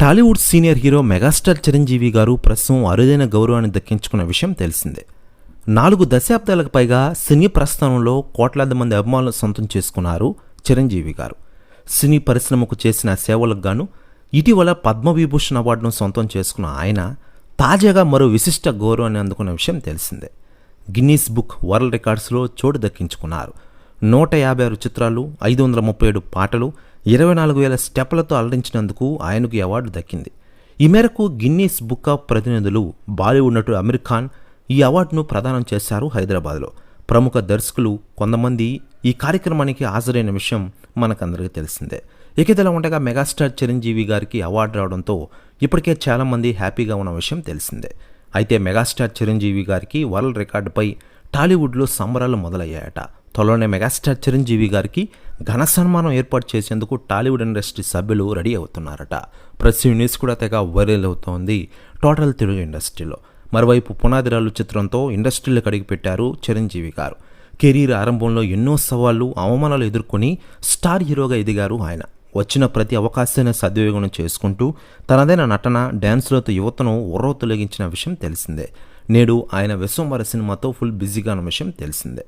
Tollywood senior hero megastar Chiranjeevi garu ప్రస్తుతం అరుదైన గౌరవాన్ని దక్కించుకున్న విషయం తెలిసిందే. నాలుగు దశాబ్దాలకు పైగా సినీ ప్రస్థానంలో కోట్లాది మంది అభిమానులు సొంతం చేసుకున్నారు చిరంజీవి గారు. సినీ పరిశ్రమకు చేసిన సేవలకు గాను ఇటీవల పద్మవిభూషణ్ అవార్డును సొంతం చేసుకున్న ఆయన తాజాగా మరో విశిష్ట గౌరవాన్ని అందుకున్న విషయం తెలిసిందే. గిన్నీస్ బుక్ వరల్డ్ రికార్డ్స్లో చోటు దక్కించుకున్నారు. నూట యాభై ఆరు చిత్రాలు ఐదు వందల ముప్పై ఏడు పాటలు ఇరవై నాలుగు వేల స్టెప్లతో అలరించినందుకు ఆయనకు అవార్డు దక్కింది. ఈ మేరకు గిన్నీస్ బుక్ ఆఫ్ ప్రతినిధులు బాలీవుడ్ నటుడు అమీర్ ఖాన్ ఈ అవార్డును ప్రదానం చేశారు హైదరాబాద్లో. ప్రముఖ దర్శకులు కొంతమంది ఈ కార్యక్రమానికి హాజరైన విషయం మనకందరికీ తెలిసిందే. ఇక ఉండగా మెగాస్టార్ చిరంజీవి గారికి అవార్డు రావడంతో ఇప్పటికే చాలామంది హ్యాపీగా ఉన్న విషయం తెలిసిందే. అయితే మెగాస్టార్ చిరంజీవి గారికి వరల్డ్ రికార్డుపై టాలీవుడ్లో సంబరాలు మొదలయ్యాయట. త్వరలోనే మెగాస్టార్ చిరంజీవి గారికి ఘన సన్మానం ఏర్పాటు చేసేందుకు టాలీవుడ్ ఇండస్ట్రీ సభ్యులు రెడీ అవుతున్నారట. ప్రతి న్యూస్ కూడా తెగ వైరల్ అవుతోంది టోటల్ తెలుగు ఇండస్ట్రీలో. మరోవైపు పునాదిరాలు చిత్రంతో ఇండస్ట్రీలోకి అడిగిపెట్టారు చిరంజీవి గారు. కెరీర్ ఆరంభంలో ఎన్నో సవాళ్ళు అవమానాలు ఎదుర్కొని స్టార్ హీరోగా ఎదిగారు ఆయన. వచ్చిన ప్రతి అవకాశాన్ని సద్వినియోగం చేసుకుంటూ తనదైన నటన డ్యాన్స్లతో యువతను ఉర్రవ తొలగించిన విషయం తెలిసిందే. నేడు ఆయన విశ్వంవర సినిమాతో ఫుల్ బిజీగా ఉన్న విషయం తెలిసిందే.